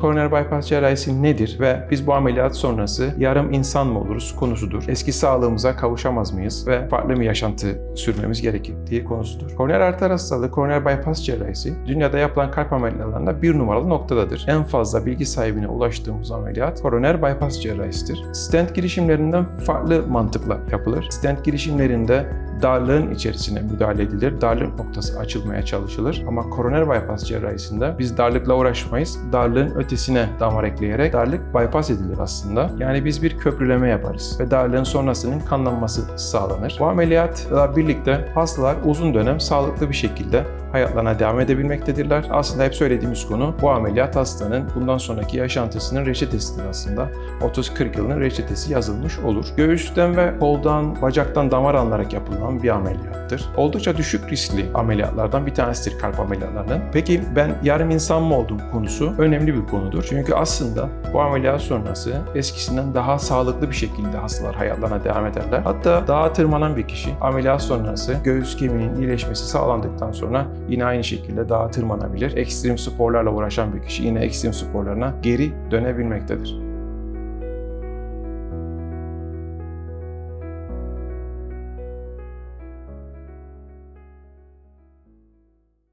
Koroner bypass cerrahisi nedir ve biz bu ameliyat sonrası yarım insan mı oluruz konusudur. Eski sağlığımıza kavuşamaz mıyız ve farklı bir yaşantı sürmemiz gerektiği konusudur. Koroner arter hastalığı, koroner bypass cerrahisi dünyada yapılan kalp ameliyatlarında bir numaralı noktadadır. En fazla bilgi sahibine ulaştığımız ameliyat koroner bypass cerrahisidir. Stent girişimlerinden farklı mantıkla yapılır. Stent girişimlerinde darlığın içerisine müdahale edilir. Darlık noktası açılmaya çalışılır. Ama koroner bypass cerrahisinde biz darlıkla uğraşmayız. Darlığın ötesine damar ekleyerek darlık bypass edilir aslında. Yani biz bir köprüleme yaparız ve darlığın sonrasının kanlanması sağlanır. Bu ameliyatla birlikte hastalar uzun dönem sağlıklı bir şekilde hayatlarına devam edebilmektedirler. Aslında hep söylediğimiz konu bu ameliyat hastanın bundan sonraki yaşantısının reçetesidir aslında. 30-40 yılın reçetesi yazılmış olur. Göğüsten ve koldan, bacaktan damar alınarak yapılan bir ameliyattır. Oldukça düşük riskli ameliyatlardan bir tanesidir kalp ameliyatlarının. Peki ben yarım insan mı oldum konusu önemli bir konudur. Çünkü aslında bu ameliyat sonrası eskisinden daha sağlıklı bir şekilde hastalar hayatlarına devam ederler. Hatta dağa tırmanan bir kişi ameliyat sonrası göğüs kemiğinin iyileşmesi sağlandıktan sonra yine aynı şekilde dağa tırmanabilir. Ekstrem sporlarla uğraşan bir kişi yine ekstrem sporlarına geri dönebilmektedir.